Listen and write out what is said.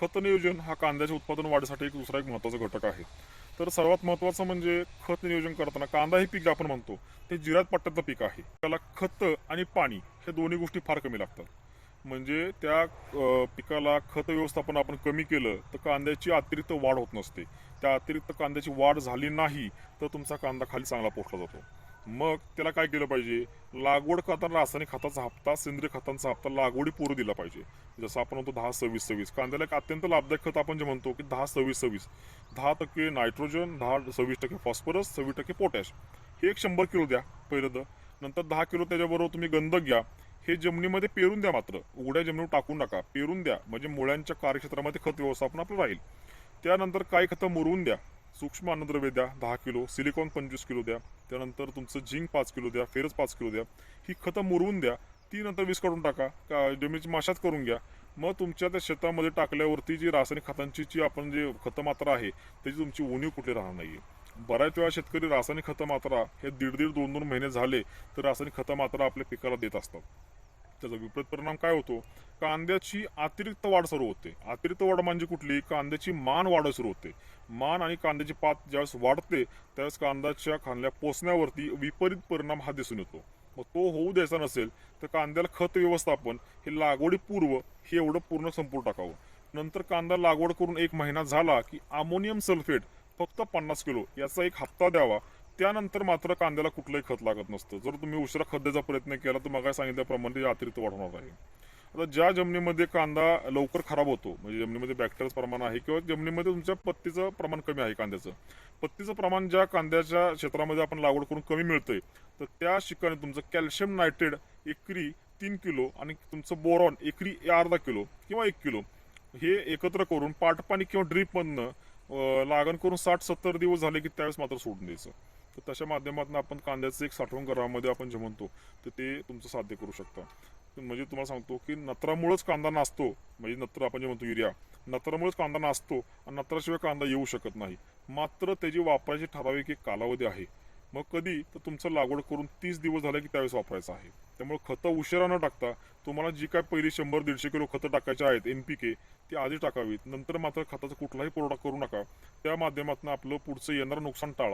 खत नियोजन हा कांद्याच्या उत्पादन वाढीसाठी एक दुसरा एक महत्त्वाचा घटक आहे. तर सर्वात महत्त्वाचं म्हणजे खत नियोजन करताना कांदा हे पीक आपण म्हणतो ते जिरात पट्ट्यातलं पीक आहे. त्याला खत आणि पाणी हे दोन्ही गोष्टी फार कमी लागतात. म्हणजे त्या पिकाला खत व्यवस्थापन आपण कमी केलं तर कांद्याची अतिरिक्त वाढ होत नसते. त्या अतिरिक्त कांद्याची वाढ झाली नाही तर तुमचा कांदा खाली चांगला पोचला जातो. मग त्याला काय केलं पाहिजे? लागवड करताना रासायनिक खताचा हप्ता सेंद्रिय खतांचा हप्ता लागवडी पूर्व दिला पाहिजे. जसं आपण म्हणतो दहा सव्वीस सव्वीस. कांद्याला एक अत्यंत लाभदायक खत आपण जे म्हणतो की दहा सव्वीस सव्वीस. दहा टक्के नायट्रोजन दहा सव्वीस टक्के फॉस्फरस सव्वीस टक्के पोटॅश. हे एक शंभर किलो द्या पहिलं तर. नंतर दहा किलो त्याच्याबरोबर तुम्ही गंधक घ्या. हे जमिनीमध्ये पेरून द्या मात्र. उघड्या जमिनीवर टाकून नका पेरून द्या. म्हणजे मुळ्यांच्या कार्यक्षेत्रामध्ये खत व्यवस्थापन आपलं राहील. त्यानंतर काही खतं मुरवून द्या. सूक्ष्म अन्नद्रव्य द्या दहा किलो सिलिकॉन पंचवीस किलो द्या त्यानंतर तुमचं झिंक पाच किलो द्या फेरस पाच किलो द्या. ही खतं मुरवून द्या ती नंतर वीस काढून टाका का जमिनीची माशात करून घ्या. मग तुमच्या त्या शेतामध्ये टाकल्यावरती जी रासायनिक खतांची जी आपण जे खतं मात्रा आहे त्याची तुमची उणीव कुठे राहणार नाही बऱ्याच वेळा शेतकरी रासायनिक खतं मात्रा हे दीड दीड दोन दोन महिने झाले तर रासायनिक खतं मात्रा आपल्या पिकाला देत असतात. त्याचा विपरीत परिणाम काय होतो? कांद्याची अतिरिक्त वाढ सुरू होते. अतिरिक्त वाढ म्हणजे कुठली? कांद्याची मान वाढ सुरू होते. मान आणि कांद्याची पात ज्यावेळेस वाढते त्यावेळेस कांद्याच्या खांद्या पोचण्यावरती विपरीत परिणाम हा दिसून येतो. मग तो होऊ द्यायचा नसेल तर कांद्याला खत व्यवस्थापन हे लागवडीपूर्व हे एवढं पूर्ण संपूर्ण टाकावं. नंतर कांदा लागवड करून एक महिना झाला की अमोनियम सल्फेट फक्त पन्नास किलो याचा एक हप्ता द्यावा. त्यानंतर मात्र कांद्याला कुठलंही खत लागत नसतं. जर तुम्ही उशिरा खत द्यायचा प्रयत्न केला तर मग सांगितल्याप्रमाणे ते अतिरिक्त वाढवणार आहे. आता ज्या जमिनीमध्ये कांदा लवकर खराब होतो म्हणजे जमिनीमध्ये बॅक्टेरियाचं प्रमाण आहे किंवा जमिनीमध्ये तुमच्या पत्तीचं प्रमाण कमी आहे कांद्याचं पत्तीचं प्रमाण ज्या कांद्याच्या क्षेत्रामध्ये आपण लागवड करून कमी मिळतंय तर त्या ठिकाणी तुमचं कॅल्शियम नायट्रेट एकरी तीन किलो आणि तुमचं बोरॉन एकरी अर्धा किलो किंवा एक किलो हे एकत्र करून पाटपाणी किंवा ड्रीपमधनं लागण करून साठ सत्तर दिवस झाले की त्यावेळेस मात्र सोडून द्यायचं. तर तशा माध्यमातून आपण कांद्याचं एक साठवण घरामध्ये आपण जे म्हणतो तर ते तुमचं साध्य करू शकता. म्हणजे तुम्हाला सांगतो की नत्रामुळेच कांदा नाचतो म्हणजे नत्र आपण जे म्हणतो युरिया नत्रामुळेच कांदा नाचतो आणि नत्राशिवाय कांदा येऊ शकत नाही. मात्र त्याची वापरायची ठराविक एक कालावधी आहे. मग कधी? तर तुमचं लागवड करून तीस दिवस झाले की त्यावेळेस वापरायचं आहे. त्यामुळे खतं उशिरा न टाकता तुम्हाला जी काय पहिली शंभर दीडशे किलो खतं टाकायचे आहेत एन पी के ती आधी टाकावीत. नंतर मात्र खताचा कुठलाही पुरवठा करू नका. त्या माध्यमातून आपलं पुढचं येणारं नुकसान टाळा.